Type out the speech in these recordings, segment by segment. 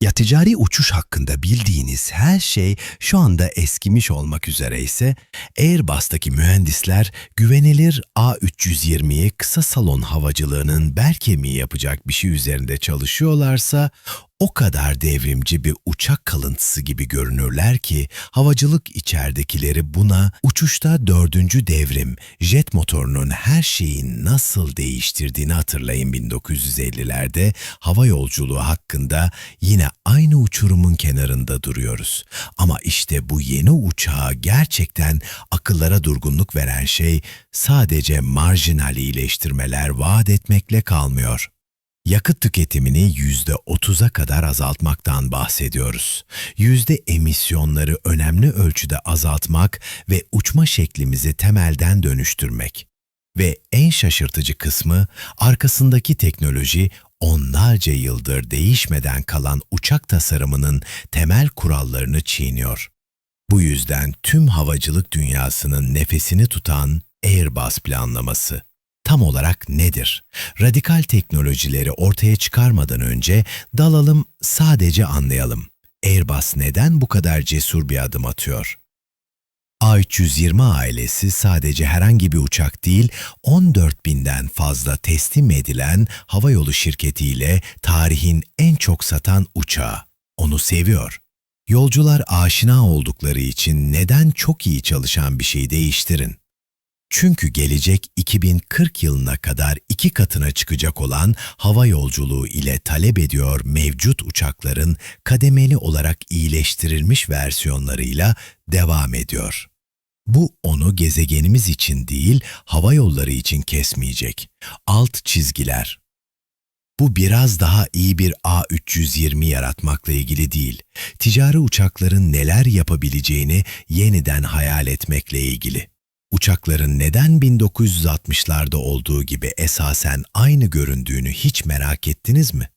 Ya ticari uçuş hakkında bildiğiniz her şey şu anda eskimiş olmak üzere ise Airbus'taki mühendisler güvenilir A320'yi kısa salon havacılığının bel kemiği yapacak bir şey üzerinde çalışıyorlarsa o kadar devrimci bir uçak kalıntısı gibi görünürler ki havacılık içeridekileri buna uçuşta dördüncü devrim jet motorunun her şeyin nasıl değiştirdiğini hatırlayın 1950'lerde hava yolculuğu hakkında yine aynı uçurumun kenarında duruyoruz. Ama işte bu yeni uçağa gerçekten akıllara durgunluk veren şey sadece marjinal iyileştirmeler vaat etmekle kalmıyor yakıt tüketimini yüzde 30'a kadar azaltmaktan bahsediyoruz. Yüzde emisyonları önemli ölçüde azaltmak ve uçma şeklimizi temelden dönüştürmek. Ve en şaşırtıcı kısmı arkasındaki teknoloji onlarca yıldır değişmeden kalan uçak tasarımının temel kurallarını çiğniyor. Bu yüzden tüm havacılık dünyasının nefesini tutan Airbus planlaması tam olarak nedir? Radikal teknolojileri ortaya çıkarmadan önce dalalım sadece anlayalım. Airbus neden bu kadar cesur bir adım atıyor? A320 ailesi sadece herhangi bir uçak değil, 14 binden fazla teslim edilen havayolu şirketiyle tarihin en çok satan uçağı. Onu seviyor. Yolcular aşina oldukları için neden çok iyi çalışan bir şey değiştirin? Çünkü gelecek 2040 yılına kadar iki katına çıkacak olan hava yolculuğu ile talep ediyor mevcut uçakların kademeli olarak iyileştirilmiş versiyonlarıyla devam ediyor. Bu onu gezegenimiz için değil, hava yolları için kesmeyecek. Alt çizgiler. Bu biraz daha iyi bir A320 yaratmakla ilgili değil, ticari uçakların neler yapabileceğini yeniden hayal etmekle ilgili. Uçakların neden 1960'larda olduğu gibi esasen aynı göründüğünü hiç merak ettiniz mi?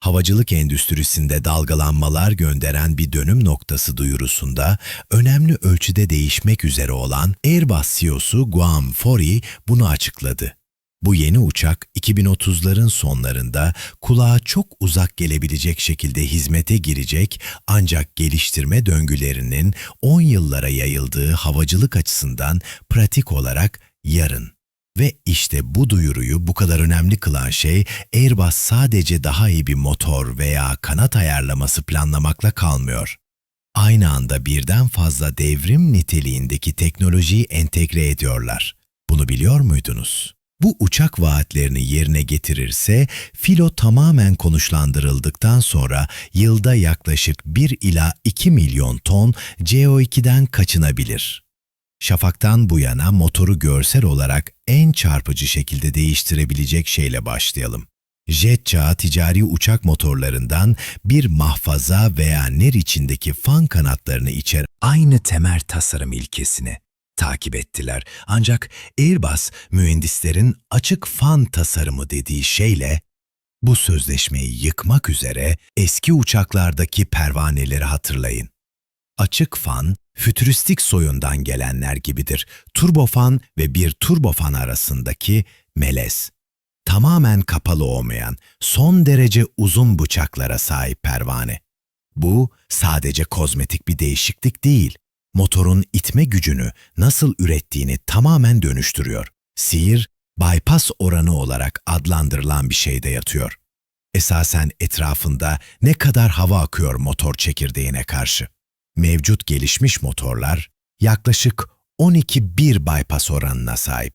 Havacılık endüstrisinde dalgalanmalar gönderen bir dönüm noktası duyurusunda önemli ölçüde değişmek üzere olan Airbus CEO'su Guam Fori bunu açıkladı. Bu yeni uçak 2030'ların sonlarında kulağa çok uzak gelebilecek şekilde hizmete girecek ancak geliştirme döngülerinin 10 yıllara yayıldığı havacılık açısından pratik olarak yarın. Ve işte bu duyuruyu bu kadar önemli kılan şey Airbus sadece daha iyi bir motor veya kanat ayarlaması planlamakla kalmıyor. Aynı anda birden fazla devrim niteliğindeki teknolojiyi entegre ediyorlar. Bunu biliyor muydunuz? Bu uçak vaatlerini yerine getirirse filo tamamen konuşlandırıldıktan sonra yılda yaklaşık 1 ila 2 milyon ton CO2'den kaçınabilir. Şafak'tan bu yana motoru görsel olarak en çarpıcı şekilde değiştirebilecek şeyle başlayalım. Jet çağı ticari uçak motorlarından bir mahfaza veya ner içindeki fan kanatlarını içer aynı temel tasarım ilkesini takip ettiler. Ancak Airbus mühendislerin açık fan tasarımı dediği şeyle bu sözleşmeyi yıkmak üzere eski uçaklardaki pervaneleri hatırlayın. Açık fan, fütüristik soyundan gelenler gibidir. Turbofan ve bir turbofan arasındaki melez. Tamamen kapalı olmayan, son derece uzun bıçaklara sahip pervane. Bu sadece kozmetik bir değişiklik değil motorun itme gücünü nasıl ürettiğini tamamen dönüştürüyor. Sihir, bypass oranı olarak adlandırılan bir şeyde yatıyor. Esasen etrafında ne kadar hava akıyor motor çekirdeğine karşı. Mevcut gelişmiş motorlar yaklaşık 12-1 bypass oranına sahip.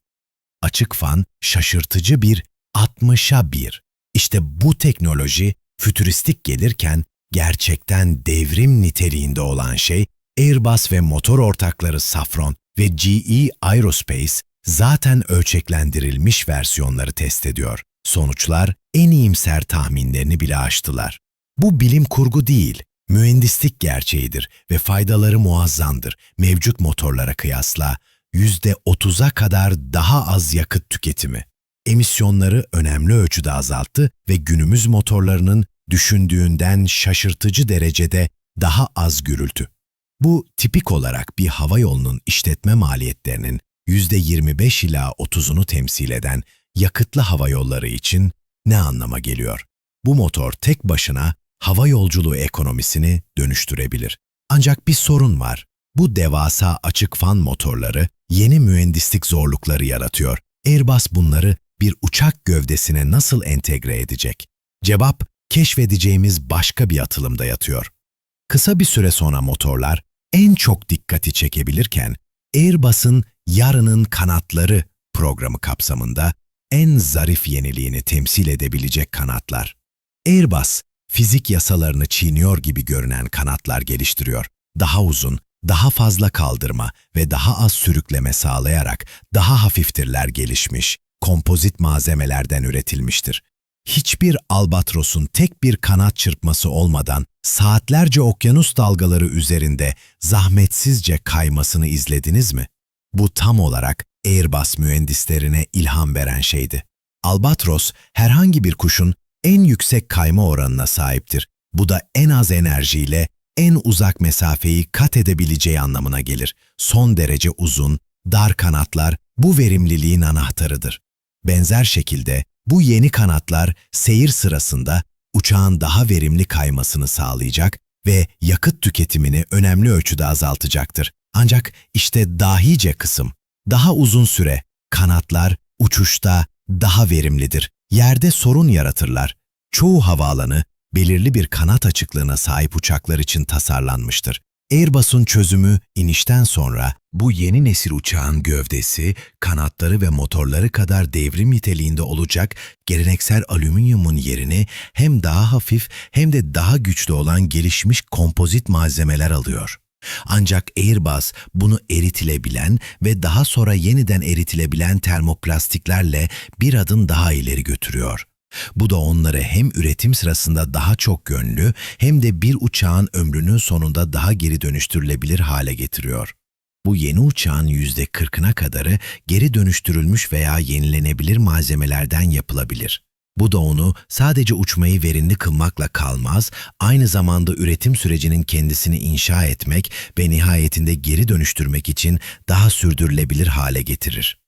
Açık fan şaşırtıcı bir 60'a 1. İşte bu teknoloji fütüristik gelirken gerçekten devrim niteliğinde olan şey Airbus ve motor ortakları Safran ve GE Aerospace zaten ölçeklendirilmiş versiyonları test ediyor. Sonuçlar en iyimser tahminlerini bile aştılar. Bu bilim kurgu değil, mühendislik gerçeğidir ve faydaları muazzamdır. Mevcut motorlara kıyasla %30'a kadar daha az yakıt tüketimi. Emisyonları önemli ölçüde azalttı ve günümüz motorlarının düşündüğünden şaşırtıcı derecede daha az gürültü. Bu tipik olarak bir hava yolunun işletme maliyetlerinin %25 ila 30'unu temsil eden yakıtlı hava yolları için ne anlama geliyor? Bu motor tek başına hava yolculuğu ekonomisini dönüştürebilir. Ancak bir sorun var. Bu devasa açık fan motorları yeni mühendislik zorlukları yaratıyor. Airbus bunları bir uçak gövdesine nasıl entegre edecek? Cevap, keşfedeceğimiz başka bir atılımda yatıyor. Kısa bir süre sonra motorlar en çok dikkati çekebilirken Airbus'un Yarının Kanatları programı kapsamında en zarif yeniliğini temsil edebilecek kanatlar. Airbus, fizik yasalarını çiğniyor gibi görünen kanatlar geliştiriyor. Daha uzun, daha fazla kaldırma ve daha az sürükleme sağlayarak daha hafiftirler gelişmiş, kompozit malzemelerden üretilmiştir. Hiçbir albatrosun tek bir kanat çırpması olmadan saatlerce okyanus dalgaları üzerinde zahmetsizce kaymasını izlediniz mi? Bu tam olarak Airbus mühendislerine ilham veren şeydi. Albatros herhangi bir kuşun en yüksek kayma oranına sahiptir. Bu da en az enerjiyle en uzak mesafeyi kat edebileceği anlamına gelir. Son derece uzun, dar kanatlar bu verimliliğin anahtarıdır. Benzer şekilde bu yeni kanatlar seyir sırasında uçağın daha verimli kaymasını sağlayacak ve yakıt tüketimini önemli ölçüde azaltacaktır. Ancak işte dahice kısım, daha uzun süre kanatlar uçuşta daha verimlidir. Yerde sorun yaratırlar. Çoğu havaalanı belirli bir kanat açıklığına sahip uçaklar için tasarlanmıştır. Airbus'un çözümü inişten sonra bu yeni nesil uçağın gövdesi, kanatları ve motorları kadar devrim niteliğinde olacak geleneksel alüminyumun yerini hem daha hafif hem de daha güçlü olan gelişmiş kompozit malzemeler alıyor. Ancak Airbus bunu eritilebilen ve daha sonra yeniden eritilebilen termoplastiklerle bir adım daha ileri götürüyor. Bu da onları hem üretim sırasında daha çok yönlü hem de bir uçağın ömrünün sonunda daha geri dönüştürülebilir hale getiriyor. Bu yeni uçağın %40'ına kadarı geri dönüştürülmüş veya yenilenebilir malzemelerden yapılabilir. Bu da onu sadece uçmayı verimli kılmakla kalmaz, aynı zamanda üretim sürecinin kendisini inşa etmek ve nihayetinde geri dönüştürmek için daha sürdürülebilir hale getirir.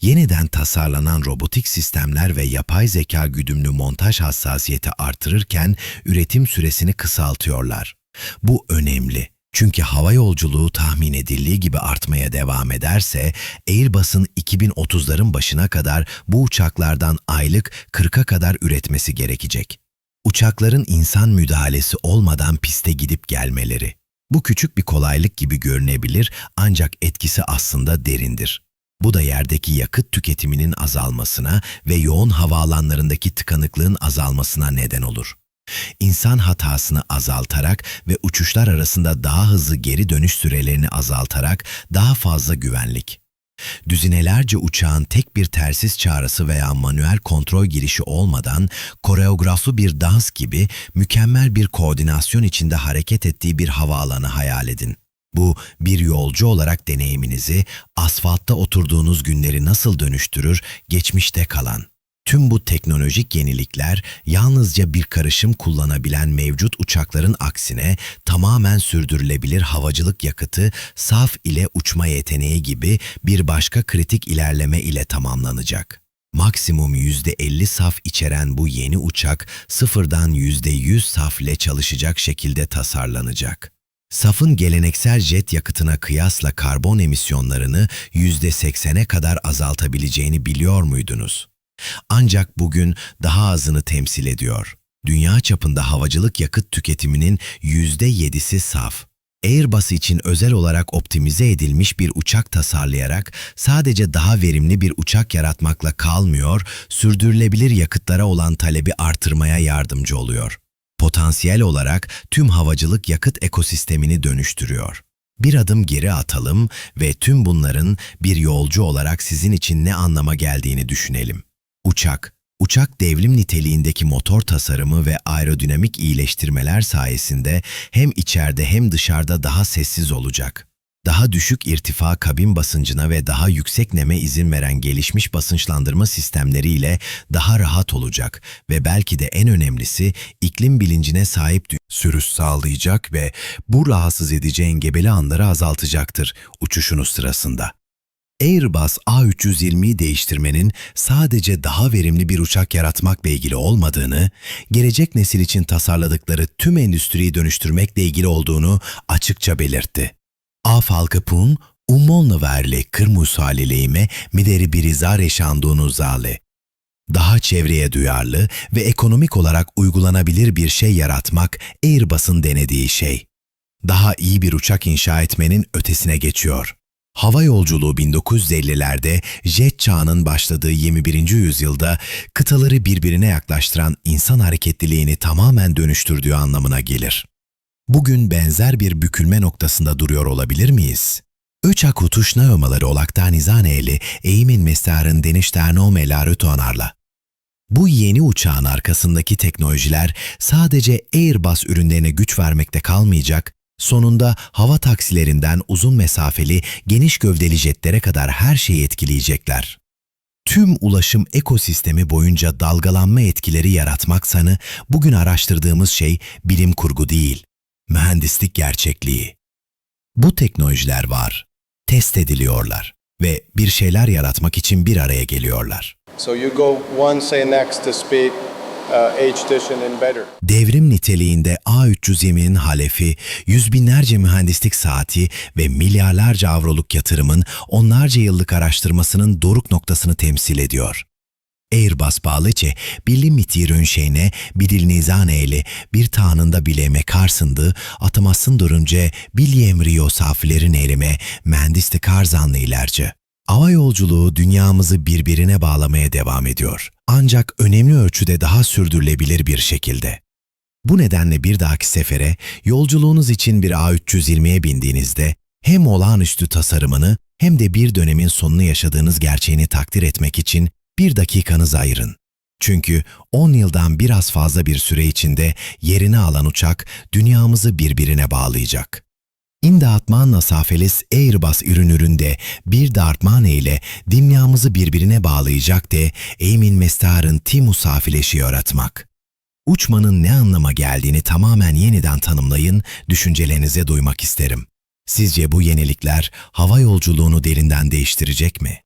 Yeniden tasarlanan robotik sistemler ve yapay zeka güdümlü montaj hassasiyeti artırırken üretim süresini kısaltıyorlar. Bu önemli. Çünkü hava yolculuğu tahmin edildiği gibi artmaya devam ederse Airbus'un 2030'ların başına kadar bu uçaklardan aylık 40'a kadar üretmesi gerekecek. Uçakların insan müdahalesi olmadan piste gidip gelmeleri. Bu küçük bir kolaylık gibi görünebilir ancak etkisi aslında derindir. Bu da yerdeki yakıt tüketiminin azalmasına ve yoğun havaalanlarındaki tıkanıklığın azalmasına neden olur. İnsan hatasını azaltarak ve uçuşlar arasında daha hızlı geri dönüş sürelerini azaltarak daha fazla güvenlik. Düzinelerce uçağın tek bir tersiz çağrısı veya manuel kontrol girişi olmadan koreograflı bir dans gibi mükemmel bir koordinasyon içinde hareket ettiği bir havaalanı hayal edin. Bu bir yolcu olarak deneyiminizi asfaltta oturduğunuz günleri nasıl dönüştürür geçmişte kalan. Tüm bu teknolojik yenilikler yalnızca bir karışım kullanabilen mevcut uçakların aksine tamamen sürdürülebilir havacılık yakıtı, saf ile uçma yeteneği gibi bir başka kritik ilerleme ile tamamlanacak. Maksimum %50 saf içeren bu yeni uçak sıfırdan %100 saf ile çalışacak şekilde tasarlanacak. Safın geleneksel jet yakıtına kıyasla karbon emisyonlarını %80'e kadar azaltabileceğini biliyor muydunuz? Ancak bugün daha azını temsil ediyor. Dünya çapında havacılık yakıt tüketiminin %7'si saf. Airbus için özel olarak optimize edilmiş bir uçak tasarlayarak sadece daha verimli bir uçak yaratmakla kalmıyor, sürdürülebilir yakıtlara olan talebi artırmaya yardımcı oluyor. Potansiyel olarak tüm havacılık yakıt ekosistemini dönüştürüyor. Bir adım geri atalım ve tüm bunların bir yolcu olarak sizin için ne anlama geldiğini düşünelim. Uçak, uçak devrim niteliğindeki motor tasarımı ve aerodinamik iyileştirmeler sayesinde hem içeride hem dışarıda daha sessiz olacak. Daha düşük irtifa kabin basıncına ve daha yüksek neme izin veren gelişmiş basınçlandırma sistemleriyle daha rahat olacak ve belki de en önemlisi iklim bilincine sahip sürüş sağlayacak ve bu rahatsız edici engebeli anları azaltacaktır uçuşunuz sırasında. Airbus A320'yi değiştirmenin sadece daha verimli bir uçak yaratmakla ilgili olmadığını, gelecek nesil için tasarladıkları tüm endüstriyi dönüştürmekle ilgili olduğunu açıkça belirtti. A Falcapun, umolno verle kırmus halileyime mideri birizare şandunu zale. Daha çevreye duyarlı ve ekonomik olarak uygulanabilir bir şey yaratmak Airbus'un denediği şey. Daha iyi bir uçak inşa etmenin ötesine geçiyor. Hava yolculuğu 1950'lerde jet çağının başladığı 21. yüzyılda kıtaları birbirine yaklaştıran insan hareketliliğini tamamen dönüştürdüğü anlamına gelir. Bugün benzer bir bükülme noktasında duruyor olabilir miyiz? Uçak utuş nömaları olaktan izaneyli eğimin mesarın deniştern meları tonarla. Bu yeni uçağın arkasındaki teknolojiler sadece Airbus ürünlerine güç vermekte kalmayacak, sonunda hava taksilerinden uzun mesafeli geniş gövdeli jetlere kadar her şeyi etkileyecekler. Tüm ulaşım ekosistemi boyunca dalgalanma etkileri yaratmak sanı bugün araştırdığımız şey bilim kurgu değil, mühendislik gerçekliği. Bu teknolojiler var, test ediliyorlar ve bir şeyler yaratmak için bir araya geliyorlar. So you go one, say next to speed, uh. Devrim niteliğinde A320'nin halefi, yüz binlerce mühendislik saati ve milyarlarca avroluk yatırımın onlarca yıllık araştırmasının doruk noktasını temsil ediyor. Airbus bağlıca bilim mitirün şeyine bir nizaneyle bir tanında bileme karsındı, atamasın durunca bilyem rio safilerin elime mühendisti karzanlı ilerce. Hava yolculuğu dünyamızı birbirine bağlamaya devam ediyor. Ancak önemli ölçüde daha sürdürülebilir bir şekilde. Bu nedenle bir dahaki sefere yolculuğunuz için bir A320'ye bindiğinizde hem olağanüstü tasarımını hem de bir dönemin sonunu yaşadığınız gerçeğini takdir etmek için bir dakikanızı ayırın. Çünkü 10 yıldan biraz fazla bir süre içinde yerini alan uçak dünyamızı birbirine bağlayacak. İmdatman mesafelis Airbus ürünüründe bir dartman ile dünyamızı birbirine bağlayacak de Emin Mestar'ın Timu safileşi yaratmak. Uçmanın ne anlama geldiğini tamamen yeniden tanımlayın, düşüncelerinize duymak isterim. Sizce bu yenilikler hava yolculuğunu derinden değiştirecek mi?